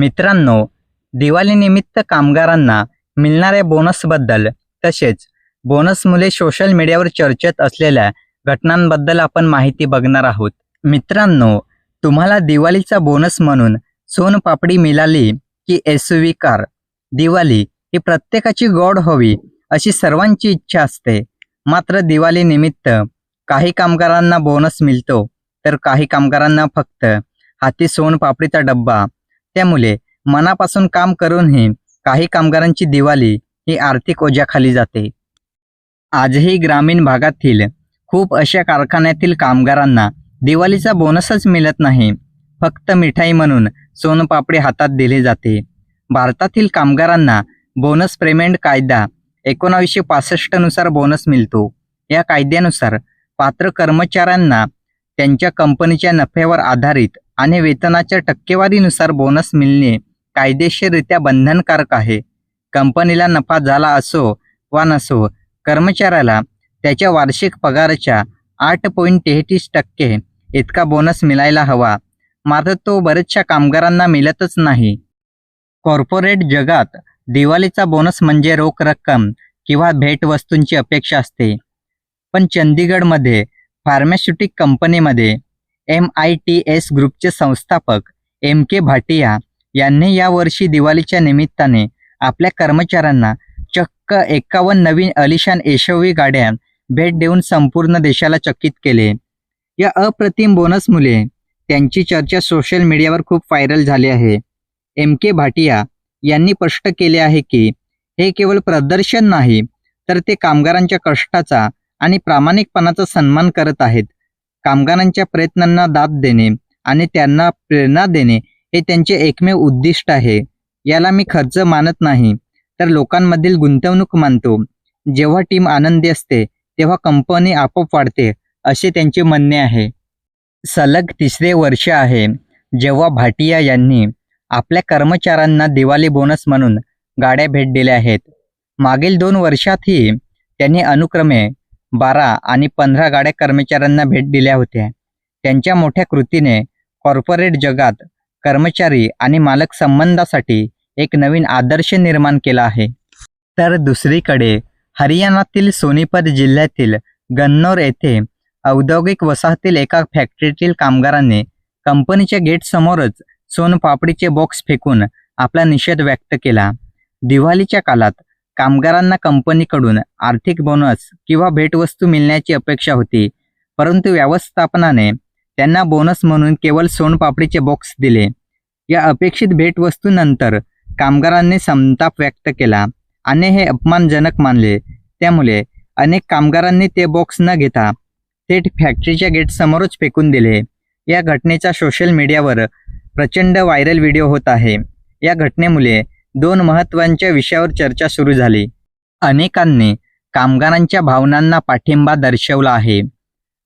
मित्रांनो दिवाळीनिमित्त कामगारांना मिळणाऱ्या बोनसबद्दल तसेच बोनसमुळे सोशल मीडियावर चर्चेत असलेल्या घटनांबद्दल आपण माहिती बघणार आहोत. मित्रांनो तुम्हाला दिवाळीचा बोनस म्हणून सोनपापडी मिळाली की एस व्ही कार? दिवाळी ही प्रत्येकाची गोड हवी अशी सर्वांची इच्छा असते. मात्र दिवाळीनिमित्त काही कामगारांना बोनस मिळतो तर काही कामगारांना फक्त हाती सोनपापडीचा डब्बा त्यामुळे मनापासून काम करूनही काही कामगारांची दिवाळी ही आर्थिक ओझ्याखाली जाते. आजही ग्रामीण भागातील खूप अशा कारखान्यातील कामगारांना दिवाळीचा बोनसच मिळत नाही. फक्त मिठाई म्हणून सोनपापडी हातात दिले जाते. भारतातील कामगारांना बोनस पेमेंट कायदा एकोणावीसशे पासष्टनुसार बोनस मिळतो. या कायद्यानुसार पात्र कर्मचाऱ्यांना त्यांच्या कंपनीच्या नफ्यावर आधारित आणि वेतनाच्या टक्केवारीनुसार बोनस मिळणे कायदेशीररित्या बंधनकारक आहे. कंपनीला नफा झाला असो वा नसो कर्मचाऱ्याला त्याच्या वार्षिक पगाराच्या आठ पॉईंट तेहतीस टक्के इतका बोनस मिळायला हवा. मात्र तो बरेचशा कामगारांना मिळतच नाही. कॉर्पोरेट जगात दिवाळीचा बोनस म्हणजे रोख रक्कम किंवा भेटवस्तूंची अपेक्षा असते. पण चंदीगडमध्ये फार्मास्युटिक कंपनीमध्ये एम आय टी एस ग्रुपचे संस्थापक एम के भाटिया यांनी यावर्षी दिवाळीच्या निमित्ताने आपल्या कर्मचाऱ्यांना चक्क एक्कावन्न नवीन अलिशान एशोवी गाड्या भेट देऊन संपूर्ण देशाला चकित केले. या अप्रतिम बोनसमुळे त्यांची चर्चा सोशल मीडियावर खूप व्हायरल झाली आहे. एम के भाटिया यांनी स्पष्ट केले आहे की हे केवळ प्रदर्शन नाही तर ते कामगारांच्या कष्टाचा आणि प्रामाणिकपणाचा सन्मान करत आहेत. कामगारांच्या प्रयत्नांना दाद देणे आणि त्यांना प्रेरणा देणे हे त्यांचे एकमेव उद्दिष्ट आहे. याला मी खर्च मानत नाही तर लोकांमधील गुंतवणूक मानतो. जेव्हा टीम आनंदी असते तेव्हा कंपनी आपोआप वाढते असे त्यांचे म्हणणे आहे. सलग तिसरे वर्ष आहे जेव्हा भाटिया यांनी आपल्या कर्मचाऱ्यांना दिवाळी बोनस म्हणून गाड्या भेट दिल्या आहेत. मागील दोन वर्षातही त्यांनी अनुक्रमे बारा आणि पंधरा गाड्या कर्मचाऱ्यांना भेट दिल्या होत्या. त्यांच्या मोठ्या कृतीने कॉर्पोरेट जगात कर्मचारी आणि मालक संबंधासाठी एक नवीन आदर्श निर्माण केला आहे. तर दुसरीकडे हरियाणातील सोनीपत जिल्ह्यातील गन्नौर येथे औद्योगिक वसाहतील एका फॅक्टरीतील कामगारांनी कंपनीच्या गेटसमोरच सोनपापडीचे बॉक्स फेकून आपला निषेध व्यक्त केला. दिवाळीच्या काळात कामगारांना कंपनीकडून आर्थिक बोनस किंवा भेटवस्तू मिळण्याची अपेक्षा होती. परंतु व्यवस्थापनाने त्यांना बोनस म्हणून केवळ सोनपापडीचे बॉक्स दिले. या अपेक्षित भेटवस्तूनंतर कामगारांनी संताप व्यक्त केला आणि हे अपमानजनक मानले. त्यामुळे अनेक कामगारांनी ते बॉक्स न घेता थेट फॅक्टरीच्या गेटसमोरच फेकून दिले. या घटनेचा सोशल मीडियावर प्रचंड व्हायरल व्हिडिओ होत आहे. या घटनेमुळे दोन महत्त्वांच्या विषयावर चर्चा सुरू झाली. अनेकांनी कामगारांच्या भावनांना पाठिंबा दर्शवला आहे.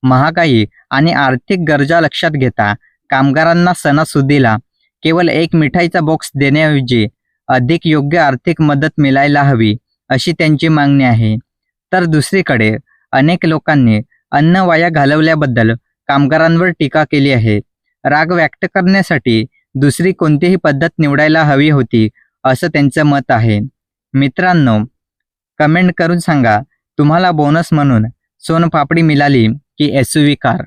महागाई आणि आर्थिक गरजा लक्षात घेता कामगारांना सणासुदीला केवळ एक मिठाईचा बॉक्स देण्याऐवजी अधिक योग्य आर्थिक मदत मिळायला हवी अशी त्यांची मागणी आहे. तर दुसरीकडे अनेक लोकांनी अन्न वाया घालवल्याबद्दल कामगारांवर टीका केली आहे. राग व्यक्त करण्यासाठी दुसरी कोणतीही पद्धत निवडायला हवी होती असं त्यांचं मत आहे. मित्रांनो कमेंट करून सांगा. तुम्हाला बोनस म्हणून सोनपापडी मिळाली की एस कार